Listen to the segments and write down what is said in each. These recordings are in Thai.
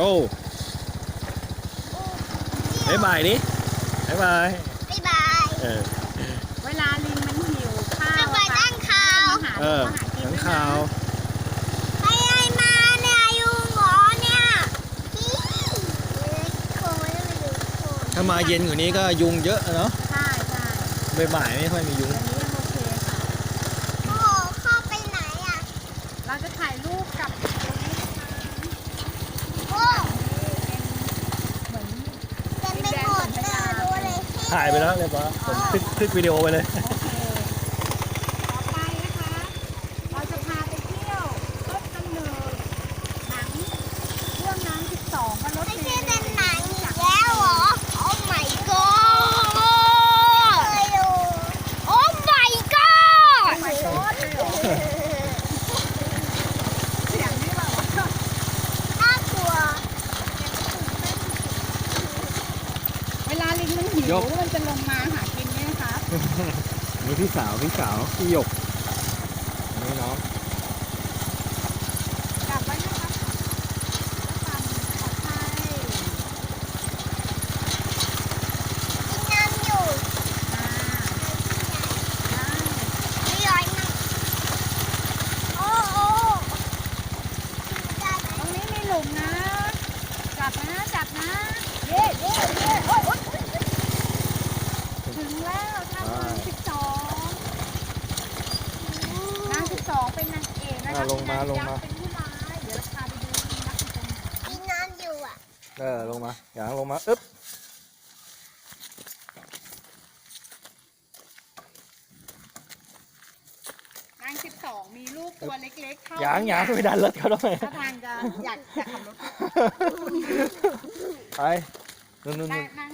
โอ้บ๊ายบายดิบ๊ายบายบ๊ายบายเออเวลาลิงมันหิวข้าวบ๊ายบายตั้งข่าวหาเออหากินทั้งด้วยนะข่าวไปไอ้มาเนี่ยยุงเหรอเนี่ยอี๋โคยไม่รู้โคยถ้ามาเย็นกว่านี้ก็ยุงเยอะเนาะ ใช่ใช่บ่ายๆไม่ค่อยมียุง อันนี้ยังโอเคค่ะ โอ้เข้าไปไหนอะ เราจะถ่ายรูปกับตรงนี้นะคะ โอ้ เหมือน เต็มไปหมดเลยดูเลย ถ่ายไปแล้วเรียบร้อยผมคลิกคลิกวิดีโอไปเลย โอเคต่อไปนะคะ เราจะพาไปเที่ยวต้นกำเนิดหนังเรื่องนั้น12มันรถไม่เมใช่ล์เป็นหนังอีกแล้วเหรอ โอ้ my god โอ้ my god ไปโต๊ดเลยเหรอเสียงนี่แบบว่า น่ากลัว เวลาลิงมันหิ ยวกมันจะลงมาหากินเนี่ยนะคะนี่พี่สาวพี่สาวพี่หยกอันนี่น้องกลับไว้นะคะความปลอดภัยมีน้ำอยู่อ่าได้ไม่ย้อยนะโอ้โอ้ได้ไหมตรงนี้มีหลุมนะจับนะจับนะ เย่เย่เย่โอ๊ยโอ๊ยโอ๊ย ถึงแล้วทางนางสิบสองนางสิบสองเป็นนางเอกนะคะอะลงมาลงมา เป็นผู้ร้ายเดี๋ยวเราพาไปดูนักตรงไหนมีน้ำอยู่อะเออลงมาอย่างลงมาอึ๊บนางสิบสองมีลูกตัวเล็กๆเท่าอย่างอย่างไปดันรถเขาทำไมถ้าทางจะอยากจะขับรถไปนู่นนู่นนานู่งนนางสิบสองเป็นนาง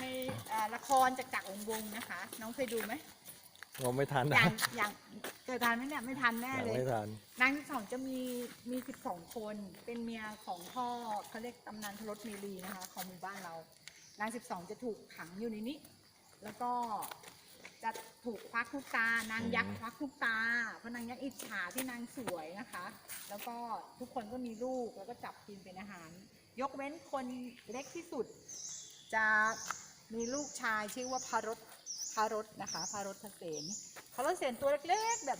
ในเอ่อละครจากจักรวงศ์นะคะ น้องเคยดูไหมเราไม่ทันอนะย่างอย่างเคยทันไหมเนี่ยไม่ทันแน่ยังเลย ไม่ทัน นางสิบสองจะมีมีสิบสองคนเป็นเมียของพ่อเขาเรียกตำนานทรสมีรีนะคะ ของหมู่บ้านเรา นางสิบสองจะถูกขังอยู่ในนี้ แล้วก็จะถูกควักทุกตา นางยักษ์ควักทุกตาเพราะนางยักษ์อิจฉาที่นางสวยนะคะ แล้วก็ทุกคนก็มีลูกแล้วก็จับกินเป็นอาหาร ยกเว้นคนเล็กที่สุด จะ มีลูกชายชื่อว่าพารถพารถนะคะพารสเสนพารสเสนตัวเล็กๆแบบ